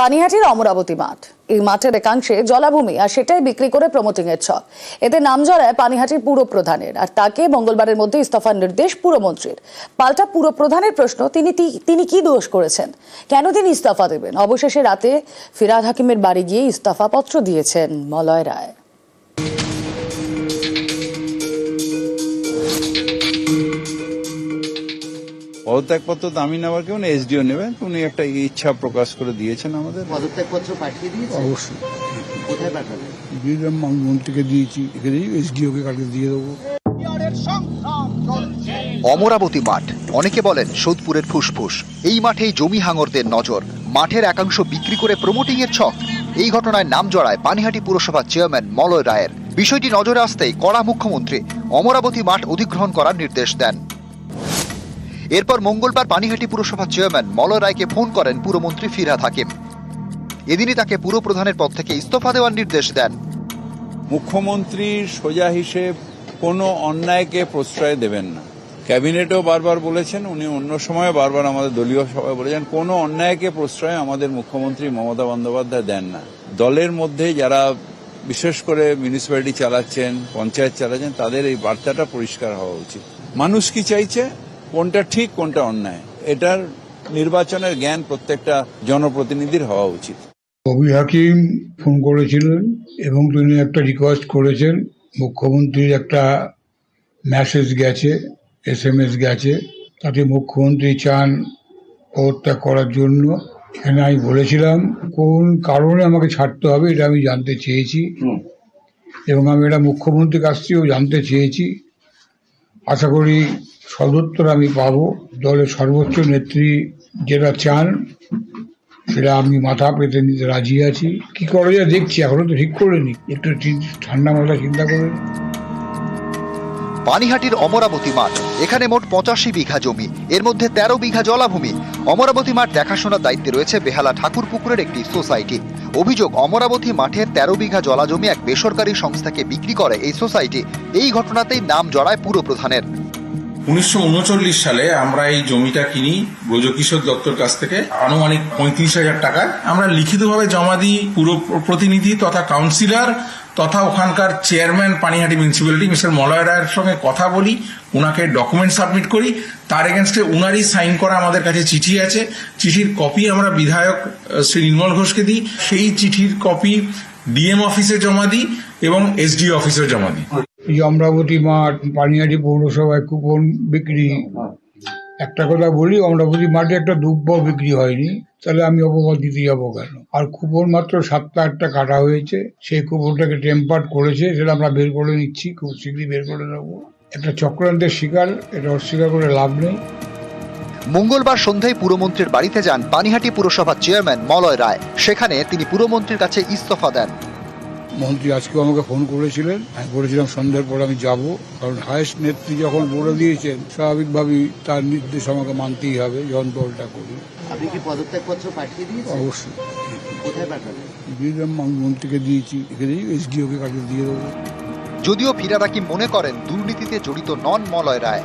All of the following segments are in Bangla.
পানিহাটির অমরাবতী মাঠ। এই মাঠের একাংশে জলাভূমি, আর সেটাই বিক্রি করে প্রমোটিং এর ছক। এতে নাম জড়ায় পানিহাটির পুর প্রধানের আর তাকে মঙ্গলবারের মধ্যে ইস্তফার নির্দেশ পুরমন্ত্রীর। পাল্টা পুর প্রধানের প্রশ্ন, তিনি তিনি কি দোষ করেছেন? কেন তিনি ইস্তফা দেবেন? অবশেষে রাতে ফিরাদ হাকিমের বাড়ি গিয়ে ইস্তফা পত্র দিয়েছেন মলয় রায়। পদত্যাগপত্র তো আমি নেওয়ার কেউ না এসডিও নেবেন উনি একটা ইচ্ছা প্রকাশ করে দিয়েছেন আমাদের। পদত্যাগপত্র পাঠিয়ে দিয়েছে অবশ্যই। কোথায় পাঠাবে দিয়ে দিলাম আমি মন্ত্রীকে দিয়েছি এখানে এসডিওকে কালকে দিয়ে দেবো। অমরাবতী মাঠ অনেকে বলেন সোদপুরের ফুসফুস। এই মাঠেই জমি হাঙরদের নজর মাঠের একাংশ বিক্রি করে প্রমোটিং এর ছক। এই ঘটনায় নাম জড়ায় পানিহাটি পুরসভার চেয়ারম্যান মলয় রায়ের। বিষয়টি নজরে আসতেই কড়া মুখ্যমন্ত্রী অমরাবতী মাঠ অধিগ্রহণ করার নির্দেশ দেন। এরপর মঙ্গলবার পানিহাটি পুরসভার চেয়ারম্যান মলয় রায়কে ফোন করেন পুরমন্ত্রী ফিরহাদ হাকিম। এদিনই তাকে পুর প্রধানের পদ থেকে ইস্তফা দেওয়ার নির্দেশ দেন। মুখ্যমন্ত্রীর সোজা হিসেব কোনো অন্যায়কে প্রশ্রয় দেবেন না। ক্যাবিনেটও বারবার বলেছেন, উনি অন্য সময় বারবার আমাদের দলীয় সভায় বলেছেন, কোনো অন্যায়কে প্রশ্রয় আমাদের মুখ্যমন্ত্রী মমতা বন্দ্যোপাধ্যায় দেন না। দলের মধ্যে যারা বিশেষ করে মিউনিসিপ্যালিটি চালাচ্ছেন, পঞ্চায়েত চালাচ্ছেন, তাদের এই বার্তাটা পরিষ্কার হওয়া উচিত। মানুষ কি চাইছে? কোনটা ঠিক কোনটা অন্যায় এটার নির্বাচনের জ্ঞান প্রত্যেকটা জনপ্রতিনিধির হওয়া উচিত। কবি হাকিম ফোন করেছিলেন এবং তিনি একটা রিকোয়েস্ট করেছেন মুখ্যমন্ত্রীর একটা মেসেজ গেছে এস এম এস গেছে তাতে মুখ্যমন্ত্রী চান পদত্যাগ করার জন্য। এখানে আমি বলেছিলাম কোন কারণে আমাকে ছাড়তে হবে এটা আমি জানতে চেয়েছি এবং আমি এটা মুখ্যমন্ত্রীর কাছ থেকেও জানতে চেয়েছি। আশা করি সদুত্তর আমি পাবো। দলের সর্বোচ্চ নেত্রী যেটা চান, সেটা আমি মাথা পেতে নিতে রাজি আছি। কি করা যায় দেখছি, এখনও তো ঠিক করিনি। একটু ঠান্ডা মাথা চিন্তা করে। পানিহাটির অমরাবতী মাঠ, এখানে মোট পঁচাশি বিঘা জমি। এর মধ্যে তেরো বিঘা জলাভূমি। অমরাবতী মাঠ দেখাশোনার দায়িত্বে রয়েছে বেহালা ঠাকুর পুকুরের একটি সোসাইটি। অভিযোগ, অমরাবতী মাঠের তেরো বিঘা জলাজমি এক বেসরকারি সংস্থাকে বিক্রি করে এই সোসাইটি। এই ঘটনাতেই নাম জড়ায় পুর প্রধানের উনিশশো উনচল্লিশ সালে আমরা এই জমিটা কিনি ব্রজকিশোর দত্তর কাছ থেকে। আনুমানিক পঁয়ত্রিশ হাজার টাকায়। আমরা লিখিতভাবে জমা দিই পুরো প্রতিনিধি তথা কাউন্সিলর তথা ওখানকার chairman, Panihati municipality, mister Malay রায়ের সঙ্গে কথা বলি ওনাকে ডকুমেন্ট সাবমিট করি। তার এগেনস্টে উনারই সাইন করা আমাদের কাছে চিঠি আছে। চিঠির কপি আমরা বিধায়ক শ্রী নির্মল ঘোষকে দিই। সেই চিঠির কপি ডিএম অফিসে জমা দিই এবং এসডি অফিসে জমা দিই। অমরাবতী মাঠ পানিহাটি পৌরসভায় কুপন বিক্রি। একটা কথা বলি, অমরাবতী মাঠে একটা দুব্য বিক্রি হয়নি, তাহলে আমি অপবাদ দিতে যাব কেন? আর কুপন মাত্র সাতটা আটটা কাটা হয়েছে, সেই কুপনটাকে টেম্পার্ড করেছে, সেটা আমরা বের করে নিচ্ছি, খুব শীঘ্রই বের করে নেব। একটা চক্রান্তের শিকার, এটা অস্বীকার করে লাভ নেই। মঙ্গলবার সন্ধ্যায় পুরমন্ত্রীর বাড়িতে যান পানিহাটি পুরসভার চেয়ারম্যান মলয় রায়। সেখানে তিনি পুরমন্ত্রীর কাছে ইস্তফা দেন। মন্ত্রী আজকেও আমাকে ফোন করেছিলেন। আমি বলেছিলাম সন্ধ্যার পর আমি যাব। কারণ হায়েস্ট নেত্রী যখন বলে দিয়েছেন স্বাভাবিকভাবেই তার নির্দেশ আমাকে মানতেই হবে যখন দলটা করি আপনি কি পদত্যাগপত্র পাঠিয়ে দিয়েছেন? অবশ্যই। কোথায় পাঠাবে দিয়ে দিলাম আমি মন্ত্রীকে দিয়েছি। এখানে এসডিওকে কালকে দিয়ে দেবো। যদিও ফিরাদ হাকিম মনে করেন দুর্নীতিতে জড়িত নন মলয় রায়?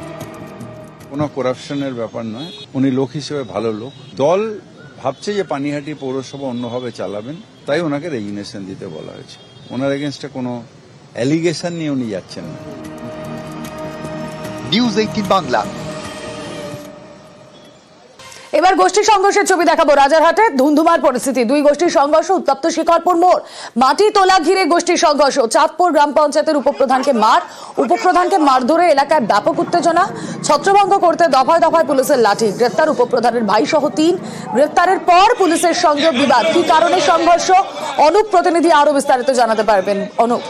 কোনো করাপশনের ব্যাপার নয়। উনি লোক হিসেবে ভালো লোক। দল ভাবছে যে পানিহাটি পৌরসভা অন্যভাবে চালাবেন। তাই ওনাকে রেজিগনেশন দিতে বলা হয়েছে। ওনার এগেনস্টে কোনো অ্যালিগেশন নিয়ে উনি যাচ্ছেন না। নিউজ এইটিন বাংলা এবার গোষ্ঠী সংঘর্ষের ছবি দেখাবো। রাজারহাটে ধুন্ধুমার পরিস্থিতি। দুই গোষ্ঠীর সংঘর্ষ, উত্তপ্ত শিকরপুর মোড়। মাটি তোলা ঘিরে গোষ্ঠীর সংঘর্ষ। চাঁদপুর গ্রাম পঞ্চায়েতের উপপ্রধানকে মার, উপপ্রধানকে মারধরে এলাকায় ব্যাপক উত্তেজনা। ছত্রভঙ্গ করতে দফায় দফায় পুলিশের লাঠি। গ্রেপ্তার উপপ্রধানের ভাই সহ তিন। গ্রেপ্তারের পর পুলিশের সঙ্গে বিবাদ। কি কারণে সংঘর্ষ? অনুপ প্রতিনিধি আরও বিস্তারিত জানাতে পারবেন। অনুপ।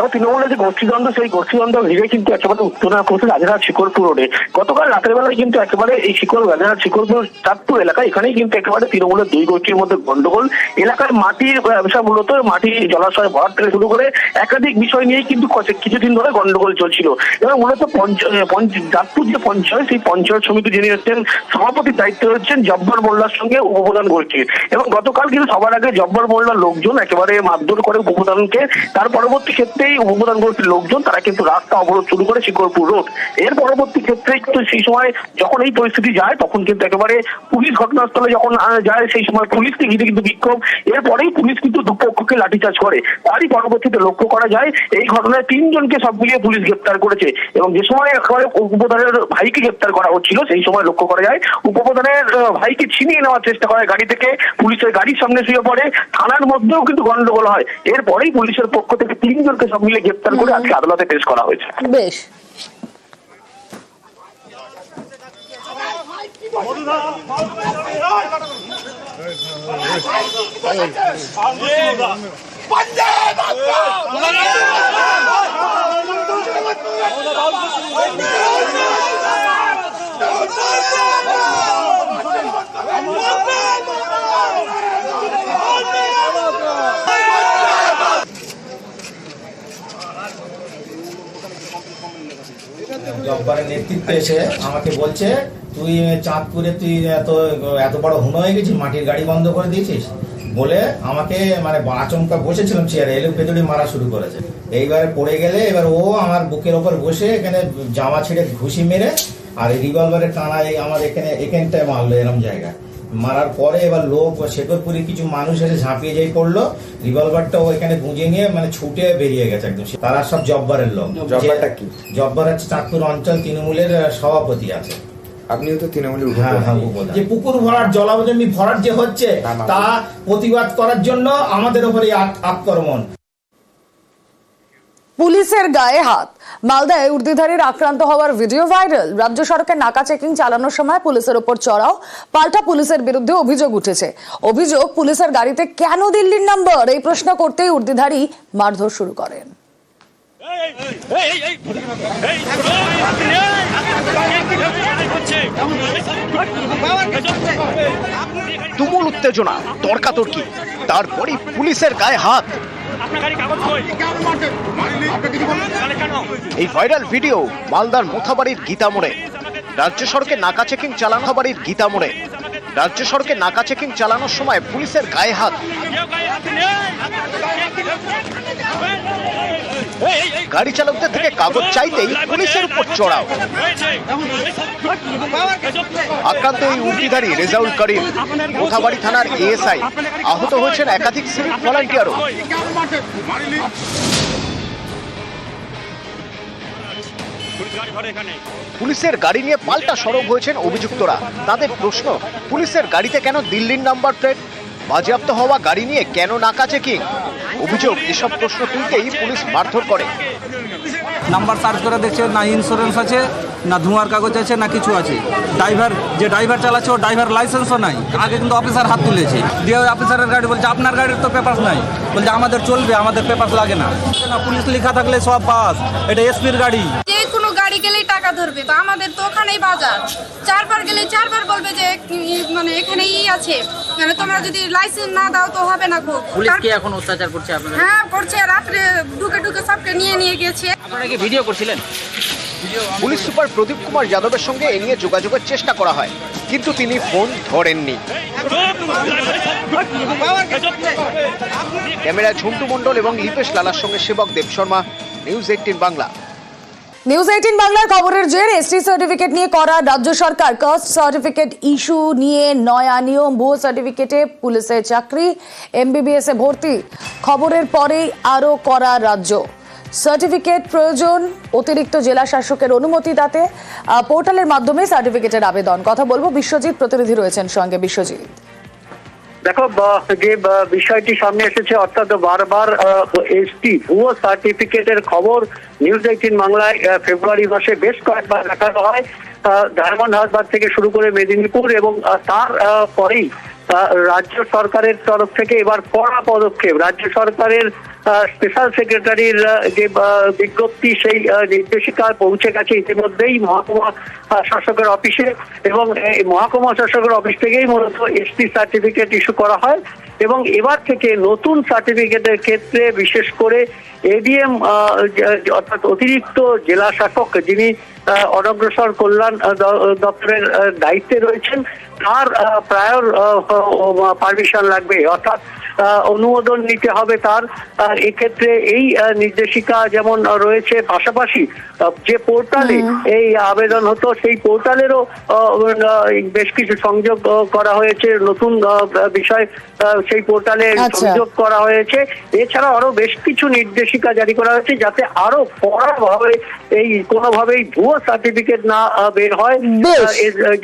এবার তৃণমূলের যে গোষ্ঠীদ্বন্দ্ব, সেই গোষ্ঠীদ্বন্দ্ব ঘিরে কিন্তু একেবারে উত্তরা করছে রাজারহাট শিকরপুর রোডে গতকাল রাতের বেলায় কিন্তু একেবারে এই শিকর রাজারহাট শিকরপুর চাঁদপুর এলাকা এখানেই কিন্তু একেবারে তৃণমূলের দুই গোষ্ঠীর মধ্যে গন্ডগোল। এলাকার মাটির ব্যবসা মূলত মাটি জলাশয় ভরাট থেকে শুরু করে একাধিক বিষয় নিয়েই কিন্তু কিছুদিন ধরে গন্ডগোল চলছিল। এবং মূলত চাঁদপুর যে পঞ্চায়েত, সেই পঞ্চায়েত সমিতি যিনি হচ্ছেন, সভাপতির দায়িত্বে হচ্ছেন জব্বর মোল্লার সঙ্গে উপপ্রধান গোষ্ঠীর। এবং গতকাল কিন্তু সবার আগে জব্বর মোল্লার লোকজন একেবারে মারধর করে উপপ্রধানকে, তার পরবর্তী ক্ষেত্রে মুহূর্তেই উপপ্রধান গোষ্ঠীর লোকজন, তারা কিন্তু রাস্তা অবরোধ শুরু করে শিকরপুর রোড। এর পরবর্তী ক্ষেত্রে কিন্তু সেই সময় যখন এই পরিস্থিতি যায়, তখন কিন্তু একেবারে পুলিশ ঘটনাস্থলে যখন যায়, সেই সময় পুলিশকে ঘিরে কিন্তু বিক্ষোভ। এরপরেই পুলিশ কিন্তু দুপক্ষকে লাঠিচার্জ করে। তারই পরবর্তীতে লক্ষ্য করা যায়, এই ঘটনায় তিনজনকে সব মিলিয়ে পুলিশ গ্রেপ্তার করেছে। এবং যে সময় একেবারে উপপ্রধানের ভাইকে গ্রেপ্তার করা হচ্ছিল, সেই সময় লক্ষ্য করা যায়, উপপ্রধানের ভাইকে ছিনিয়ে নেওয়ার চেষ্টা করে গাড়ি থেকে পুলিশের গাড়ির সামনে শুয়ে পড়ে, থানার মধ্যেও কিন্তু গন্ডগোল হয়। এরপরেই পুলিশের পক্ষ থেকে তিনজনকে সব মিলে গ্রেপ্তার করে আজকে আদালতে পেশ করা হয়েছে। বেশ। জব্বারের নেতৃত্বে এসে আমাকে বলছে, তুই চাঁদপুরে তুই এত এত বড় হুনো হয়ে গেছিস, মাটির গাড়ি বন্ধ করে দিয়েছিস? বলে আমাকে মানে আচমকা বসেছিলাম চেয়ারে এলো ভেতরে মারা শুরু করেছে। এইবারে পড়ে গেলে এবার ও আমার বুকের ওপর বসে এখানে জামা ছেড়ে ঘুষি মেরে আর রিভলভারের টানা এই আমার এখানে, এখানটায় মারলো এরম জায়গা মারার পরে এবার লোক শেখরপুরে কিছু মানুষ এসে ঝাঁপিয়ে যাই পড়ল রিভলভারটা ও এখানে গুঁজে নিয়ে মানে ছুটে বেরিয়ে গেছে একদম। তারা সব জব্বারের লোক। জব্বারটা কি? জব্বার হচ্ছে চাঁদপুর অঞ্চল তৃণমূলের সভাপতি আছে। আপনিও তো তৃণমূলের হ্যাঁ, হ্যাঁ, যে পুকুর ভরাট জলাজমি ভরাট যে হচ্ছে। তা প্রতিবাদ করার জন্য আমাদের উপরে আক্রমণ। পুলিশের গায়ে হাত। মালদায় উর্দিধারীর আক্রান্ত হওয়ার ভিডিও ভাইরাল। রাজ্য সড়কে নাকা চেকিং চালানোর সময় পুলিশের ওপর চড়াও। পাল্টা পুলিশের বিরুদ্ধে অভিযোগ উঠেছে। অভিযোগ, পুলিশের গাড়িতে কেন দিল্লির নম্বর? এই প্রশ্ন করতেই উর্দিধারী মারধর শুরু করেন। তুমুল উত্তেজনা, তর্কাতর্কি। তারপরই পুলিশের গায়ে হাত। এই ভাইরাল ভিডিও মালদার মুথাবাড়ির গীতা মোড়ে রাজ্য সড়কে নাকা চেকিং চালানো বাড়ির গীতা মোড়ে রাজ্য সড়কে নাকা চেকিং চালানোর সময় পুলিশের গায়ে হাত। গাড়ি চালকদের থেকে কাগজ চাইতেই পুলিশের উপর চড়াও। আক্রান্ত এই উর্দিধারী রেজাউল করিম মোথাবাড়ি থানার এএসআই, আহত হয়েছেন একাধিক সিভিক ভলান্টিয়ারও। পুলিশের গাড়ি নিয়ে পাল্টা সরব হয়েছেন অভিযুক্তরা। তাদের প্রশ্ন, পুলিশের গাড়িতে কেন দিল্লির নাম্বার প্লেট? বাজেয়াপ্ত হওয়া গাড়ি নিয়ে কেন নাকা চেকিং অভিযোগ এসব প্রশ্ন তুলতেই পুলিশ মারধর করে। নাম্বার সার্চ করে দেখছে না ইন্স্যুরেন্স আছে না ধোঁয়ার কাগজ আছে না কিছু আছে। ড্রাইভার যে ড্রাইভার চালাচ্ছে ও ড্রাইভার লাইসেন্সও নাই। আগে কিন্তু অফিসার হাত তুলেছে। দিয়ে ওই অফিসারের গাড়ি বলছে আপনার গাড়ির তো পেপার নাই। বলছে আমাদের চলবে আমাদের পেপার লাগে না। না পুলিশ লেখা থাকলে সব পাস। এটা এসপির গাড়ি। যে কোনো গাড়ি গেলেই টাকা ধরবে তো আমাদের তো ওখানেই বাজার। চারবার গেলে চারবার বলবে যে মানে এখানেই আছে। মানে তোমরা যদি লাইসেন্স না দাও তো হবে না খুব পুলিশ কি এখন অত্যাচার করছে আপনাদের? হ্যাঁ করছে। রাত্রে ঢুকে ঢুকে সবকে নিয়ে নিয়ে গেছে। আপনারা কি ভিডিও করছিলেন? পুলিশ সুপার প্রদীপ কুমার যাদবের সঙ্গে এ নিয়ে যোগাযোগের চেষ্টা করা হয় কিন্তু তিনি ফোন ধরেননি। ক্যামেরায় ঝন্টু মণ্ডল এবং লিপেশ লালার সঙ্গে Sebak Deb Sharma news eighteen Bangla. News eighteen বাংলার খবরের জের এসটি সার্টিফিকেট নিয়ে করা রাজ্য সরকার। কাস্ট সার্টিফিকেট ইস্যু নিয়ে নয়া নিয়ম, ভুয়ো সার্টিফিকেটে পুলিশের চাকরি এমবিবিএস ভর্তি। খবরের পরেই আরও করা রাজ্য। সার্টিফিকেট প্রয়োজন অতিরিক্ত জেলা শাসকের অনুমতি তাতে। পোর্টালের মাধ্যমে সার্টিফিকেটের আবেদন। কথা বলব, বিশ্বজিৎ প্রতিনিধি রয়েছেন সঙ্গে। বিশ্বজিৎ। দেখো যে বিষয়টি সামনে এসেছে, অর্থাৎ বারবার এসটি ভুয়ো সার্টিফিকেটের খবর নিউজ এইটিন বাংলায় ফেব্রুয়ারি মাসে বেশ কয়েকবার দেখানো হয়। ডায়মন্ড হারবার থেকে শুরু করে মেদিনীপুর এবং তার পরেই রাজ্য সরকারের তরফ থেকে এবার কড়া পদক্ষেপ, রাজ্য সরকারের স্পেশাল সেক্রেটারির যে বিজ্ঞপ্তি সেই নির্দেশিকা পৌঁছে গেছে ইতিমধ্যেই মহকুমা শাসকের অফিসে এবং মহকুমা শাসকের অফিস থেকেই মূলত এসটি সার্টিফিকেট ইস্যু করা হয় এবং এবার থেকে নতুন সার্টিফিকেটের ক্ষেত্রে বিশেষ করে এডিএম অর্থাৎ অতিরিক্ত জেলা শাসক যিনি অনগ্রসর কল্যাণ দপ্তরের দায়িত্বে রয়েছেন, তার প্রায়র পারমিশন লাগবে। অর্থাৎ অনুমোদন নিতে হবে তার। এক্ষেত্রে এই নির্দেশিকা যেমন রয়েছে পাশাপাশি যে পোর্টালে এই আবেদন হতো সেই পোর্টালেরও বেশ কিছু সংযোগ করা হয়েছে। নতুন বিষয় সেই পোর্টালে আচ্ছা। সংযোগ করা হয়েছে। এছাড়া আরও বেশ কিছু নির্দেশিকা জারি করা হয়েছে যাতে আরও কড়াভাবে এই কোনোভাবেই ভুয়ো সার্টিফিকেট না বের হয়।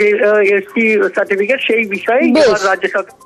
যে এসটি সার্টিফিকেট সেই বিষয়ে রাজ্য সরকার